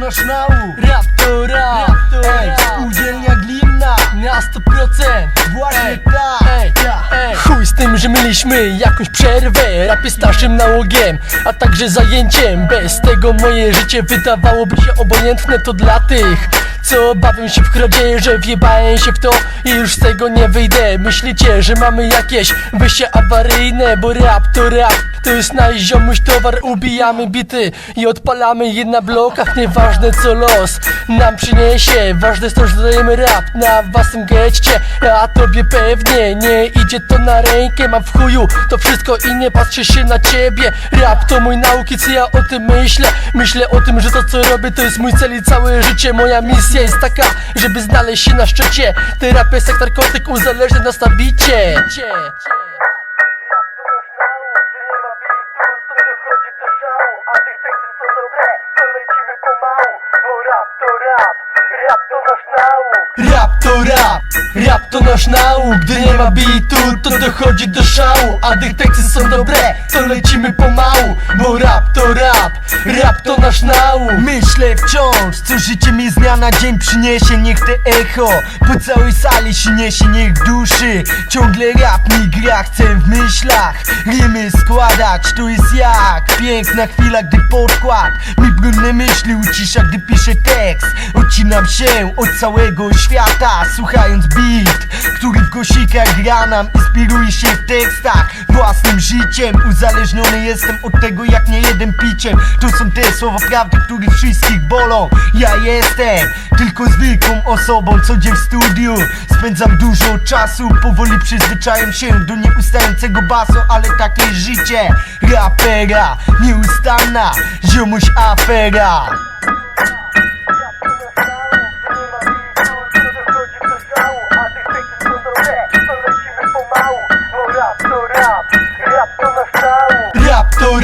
nasz nauk. Rap to rap, Rap to ej, rap. spółdzielnia glinna Na 100% Właśnie tak. ej, ej. Chuj z tym, że mieliśmy jakąś przerwę. Rap jest naszym nałogiem, a także zajęciem. Bez tego moje życie wydawałoby się obojętne. To dla tych, co bawią się w kradzieże Że wjebałem się w to i już z tego nie wyjdę. Myślicie, że mamy jakieś wyjście awaryjne Bo rap to rap, to jest najziomuś towar Ubijamy bity i odpalamy je na blokach. Nieważne co los nam przyniesie Ważne jest to, że dodajemy rap na własnym getcie A tobie pewnie nie idzie to na rękę Mam w chuju to wszystko i nie patrzę się na ciebie. Rap to mój nauki, co ja o tym myślę. Myślę o tym, że to co robię to jest mój cel i całe życie. Moja misja jest taka, żeby znaleźć się na szczycie Ty rap jest jak narkotyk, uzależnia nas na bicie Rap to rap, rap to nasz nauk. Gdy nie ma bitu, to dochodzi do szału A gdy teksty są dobre, to lecimy pomału Bo rap to rap, rap to nasz nauk. Myślę wciąż, co życie mi z dnia na dzień przyniesie. Niech te echo po całej sali się niesie Niech duszy ciągle rap mi gra. Chcę w myślach rymy składać. To jest jak piękna chwila, gdy podkład Mi brudne myśli ucisza, gdy piszę tekst Odcinam się od całego świata Słuchając beat, który w głosikach gra nam Inspiruje się w tekstach. Własnym życiem Uzależniony jestem od tego jak nie jeden piciem. To są te słowa prawdy, które wszystkich bolą. Ja jestem tylko zwykłą osobą Co dzień w studiu. Spędzam dużo czasu Powoli przyzwyczajam się do nieustającego basu Ale takie życie rapera Nieustanna ziomuś afera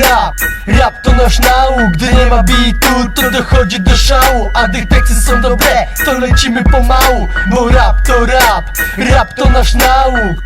rap, rap to nasz nauk Gdy nie ma bitu, to dochodzi do szału A gdy teksty są dobre, to lecimy pomału Bo rap to rap, rap to nasz nauk